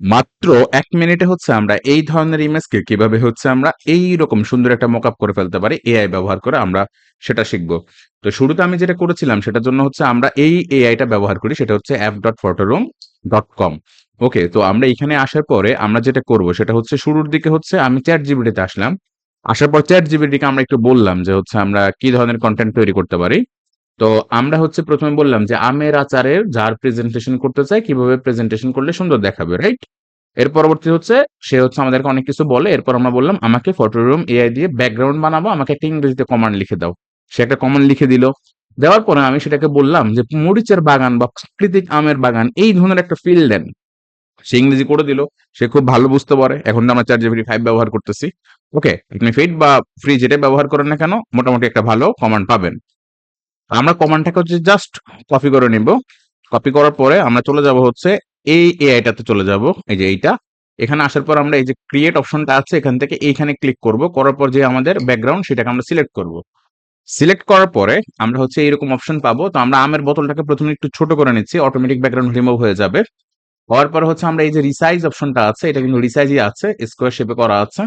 মাত্র এক মিনিটে হচ্ছে আমরা এই ধরনের ইমেজকে কীভাবে হচ্ছে আমরা এই রকম সুন্দর একটা মকআপ করে ফেলতে পারি এআই ব্যবহার করে আমরা সেটা শিখব। তো শুরুতে আমি যেটা করেছিলাম সেটার জন্য হচ্ছে আমরা এই এআইটা ব্যবহার করি, সেটা হচ্ছে app dot Photoroom dot com okay তো আমরা এখানে আসার পরে আমরা যেটা করব সেটা হচ্ছে শুরুর দিকে হচ্ছে আমি চ্যাট জিবিটিতে আসলাম। আসার পর চ্যাট জিবিটিকে আমরা একটু বললাম যে হচ্ছে আমরা কি ধরনের কন্টেন্ট তৈরি করতে পারি। তো আমরা হচ্ছে প্রথমে বললাম যে আমের আচারের যার প্রেজেন্টেশন করতে চাই কীভাবে প্রেজেন্টেশন করলে সুন্দর দেখাবে রাইট এর পরবর্তী হচ্ছে, সে হচ্ছে আমাদেরকে অনেক কিছু বলে, এরপর আমরা বললাম, আমাকে ফটো রুম এআই দিয়ে ব্যাকগ্রাউন্ড বানাবো, আমাকে একটা ইংরেজিতে কমান্ড লিখে দাও। সে একটা কমান্ড লিখে দিল। দেওয়ার পরে আমি সেটাকে বললাম যে, মরিচের বাগান বা প্রাকৃতিক আমের বাগান, এই ধরনের একটা ফিল দেন। সে ইংরেজি করে দিল, সে খুব ভালো বুঝতে পারে। এখন আমরা চার জিবি ফাইভ ব্যবহার করতেছি। ওকে আপনি ফিট বা ফ্রি যেটা ব্যবহার করেন না কেন, মোটামুটি একটা ভালো কমান্ড পাবেন। আমরা কমান্ডটাকে হচ্ছে জাস্ট কপি করে নিব। কপি করার পরে আমরা চলে যাব হচ্ছে এই এআইটাতে চলে যাব, এই যে এইটা। এখানে আসার পর আমরা এই যে ক্রিয়েট অপশনটা আছে, এখান থেকে এইখানে ক্লিক করব। করার পর যে আমাদের ব্যাকগ্রাউন্ড সেটাকে আমরা সিলেক্ট করব। সিলেক্ট করার পরে আমরা হচ্ছে এরকম অপশন পাবো। তো আমরা আমের বোতলটাকে প্রথমে একটু ছোট করে নিচ্ছি অটোমেটিক ব্যাকগ্রাউন্ড রিমুভ হয়ে যাবে। হওয়ার পরে হচ্ছে আমরা এই যে রিসাইজ অপশনটা আছে, এটা কিন্তু রিসাইজই আছে স্কোয়ার শেপে করা আছে।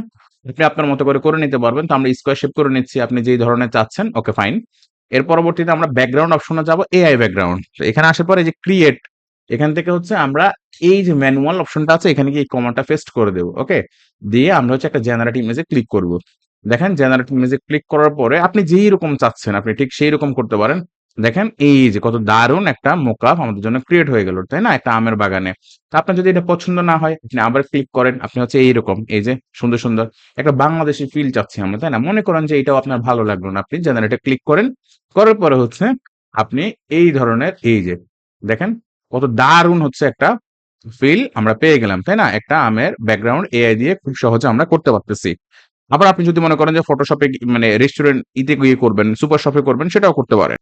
আপনি আপনার মতো করে করে নিতে পারবেন। তো আমরা স্কোয়ার শেপ করে নিচ্ছি, আপনি যেই ধরনের চাচ্ছেন ওকে ফাইন এর পরবর্তীতে আমরা ব্যাকগ্রাউন্ড অপশনে যাব এআই ব্যাকগ্রাউন্ড এখানে আসার পরে যে ক্রিয়েট এখান থেকে হচ্ছে আমরা এই যে ম্যানুয়াল অপশনটা আছে, এখানে গিয়ে এই কমাটা পেস্ট করে দেবো ওকে দিয়ে আমরা হচ্ছে একটা জেনারেট ইমেজে ক্লিক করব। দেখেন জেনারেট ইমেজে ক্লিক করার পরে আপনি যেই রকম চাচ্ছেন, আপনি ঠিক সেই রকম করতে পারেন। দেখেন, এই যে কত দারুণ একটা মোকাপ আমাদের জন্য ক্রিয়েট হয়ে গেল, তাই না? একটা আমের বাগানে। তো আপনার যদি এটা পছন্দ না হয়, আপনি আবার ক্লিক করেন, আপনি হচ্ছে এইরকম, এই যে সুন্দর সুন্দর একটা বাংলাদেশি ফিল চাচ্ছি আমরা, তাই না? মনে করেন যে এটাও আপনার ভালো লাগল না, আপনি জেনারেটে ক্লিক করেন, করার পরে হচ্ছে আপনি এই ধরনের, এই যে দেখেন, কত দারুণ হচ্ছে একটা ফিল আমরা পেয়ে গেলাম, তাই না? একটা আমের ব্যাকগ্রাউন্ড এআই দিয়ে খুব সহজে আমরা করতে পারতেছি। আবার আপনি যদি মনে করেন যে ফটোশপে মানে রেস্টুরেন্ট ইতে গিয়ে করবেন সুপার শপে করবেন, সেটাও করতে পারেন।